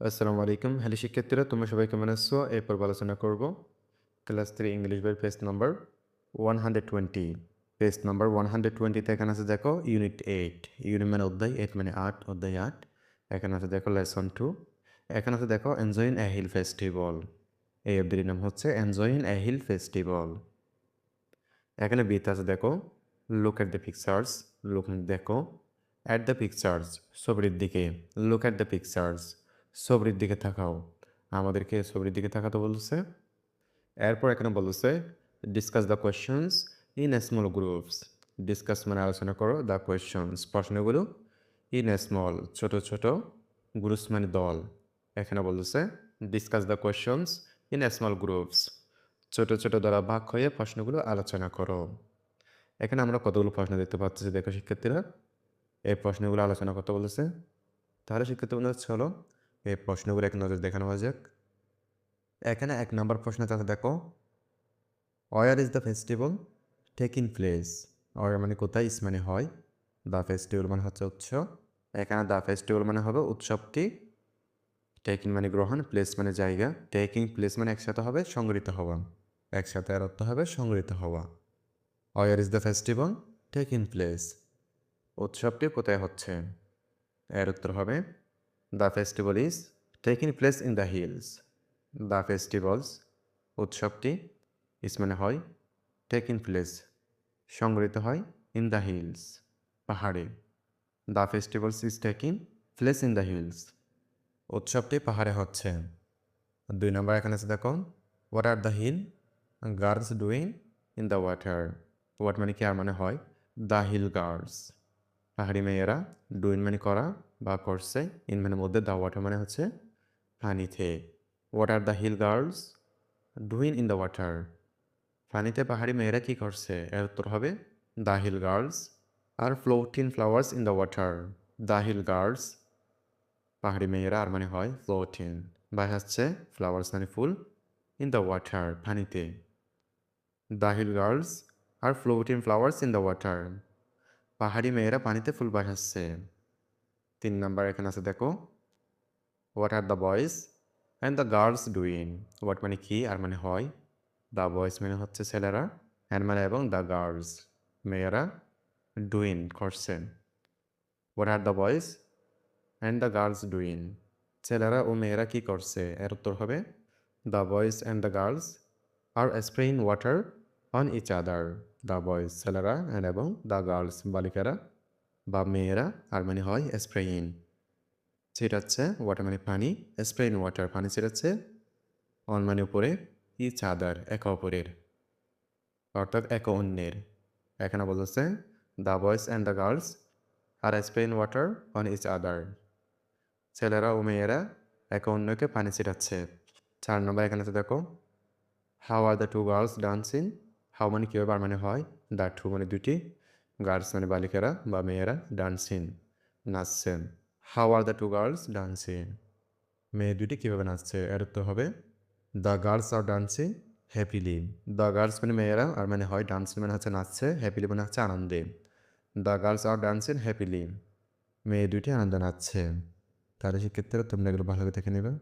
আসসালামু আলাইকুম। হ্যালো শিক্ষার্থীরা, তোমরা সবাই কেমন আছো? এই পর্ব আলোচনা করব। ক্লাস থ্রি ইংলিশ বইয়ের page number one hundred twenty number one hundred টোয়েন্টিতে এখানে আছে দেখো ইউনিট এইট ইউনিট মানে অধ্যায় এইট মানে আট, অধ্যায় আট। এখানে আছে দেখো লেসন টু এখানে আছে দেখো এনজয়িং এ হিল ফেস্টিভ্যাল এই অব্দির নাম হচ্ছে এনজয়িং এ হিল ফেস্টিভ্যাল এখানে বিতে আছে দেখো look at the pictures look দেখো অ্যাট দ্য পিকচার্স ছবির দিকে লুক অ্যাট দ্য পিকচার্স ছবির দিকে থাকাও আমাদেরকে ছবির দিকে তাকাতে বলছে এরপর এখানে বলছে discuss the questions in small groups discuss মানে আলোচনা করো দ্য কোয়েশ্চনস প্রশ্নগুলো ইন স্মল ছোট ছোট গ্রুপস মানে দল। এখানে বলছে discuss the questions in small groups ছোট ছোট দ্বারা ভাগ হয়ে প্রশ্নগুলো আলোচনা করো। এখানে আমরা কতগুলো প্রশ্ন দেখতে পাচ্ছি দেখো শিক্ষার্থীরা। এই প্রশ্নগুলো আলোচনা করতে বলেছে তাহলে শিক্ষার্থী বন্ধু হলো এই প্রশ্নগুলো এক নজর দেখানো হওয়া যাক। এখানে এক নম্বর প্রশ্ন তাতে দেখো। Where is the festival taking place where মানে কোথায় ইস মানে হয়। দ্য ফেস্টিভ্যাল মানে হচ্ছে উৎসব। এখানে দ্য ফেস্টিভ্যাল মানে হবে উৎসবটি টেকিং মানে গ্রহণ প্লেস মানে জায়গা। টেকিং প্লেস মানে একসাথে হবে, সংগৃহীত হওয়া। একসাথে এর অর্থ হবে, সংগৃহীত হওয়া। Where is the festival taking place উৎসবটি কোথায় হচ্ছে? এর উত্তর হবে the festival is taking place in the hills the festivals উৎসবটি ইস মানে হয় টেকিং প্লেস সংগৃহীত হয় ইন দ্য হিলস পাহাড়ে। The festivals is taking place in the hills উৎসবটি পাহাড়ে হচ্ছে। দুই নম্বর এখানে আছে দেখো what are the hill girls doing in the water what মানে কি আর মানে হয়? দ্য হিল গার্লস পাহাড়ি মেয়েরা ডুইন মানে করা বা করছে। ইন মানে মধ্যে দ্য ওয়াটার মানে হচ্ছে পানিতে। What are the hill girls doing in the water পানিতে পাহাড়ি মেয়েরা কী করছে? এর উত্তর হবে the hill girls are floating flowers in the water the hill girls পাহাড়ি মেয়েরা আর মানে হয় ফ্লোটিন বা হচ্ছে ফ্লাওয়ার্স মানে ফুল ইন দ্য ওয়াটার পানিতে। The hill girls are floating flowers in the water পাহাড়ি মেয়েরা পানিতে ফুল বাসাচ্ছে তিন নাম্বার এখানে আছে, দেখো। What are the boys and the girls doing what মানে কি আর মানে হয়? দ্য বয়েজ মানে হচ্ছে ছেলেরা অ্যান্ড মানে এবং দ্য গার্লস মেয়েরা ডুইন করছেন what are the boys and the girls doing ছেলেরা ও মেয়েরা কি করছে? এর উত্তর হবে the boys and the girls are spraying water on each other the boys ছেলেরা অ্যান্ড এবং দ্য গার্লস বালিকারা বা মেয়েরা আর মানে হয় স্প্রেইন ছিটাচ্ছে ওয়াটার মানে পানি স্প্রেইন ওয়াটার পানি ছিটাচ্ছে অন মানে উপরে ইচ চাদার একে অপরের অর্থাৎ এক অন্যের এখানে বলতেছে the boys and the girls are spraying water on each other ছেলেরা ও মেয়েরা একে অন্যকে পানি ছিটাচ্ছে চার নম্বর এখানে তো দেখো how are the two girls dancing how মানে কীভাবে আর মানে হয় দ্য টু মানে দুটি গার্লস মানে বালিকারা বা মেয়েরা dancing নাচছেন how are the two girls dancing মেয়ে দুটি কীভাবে নাচছে এর তো হবে the girls are dancing happily the girls মানে মেয়েরা আর মানে হয় ডান্সিং মানে হচ্ছে নাচছে হ্যাপিলি মানে হচ্ছে আনন্দে the girls are dancing happily মেয়ে দুটি আনন্দে নাচছে তাহলে সেক্ষেত্রে তোমরা এগুলো ভালোভাবে দেখে নেবে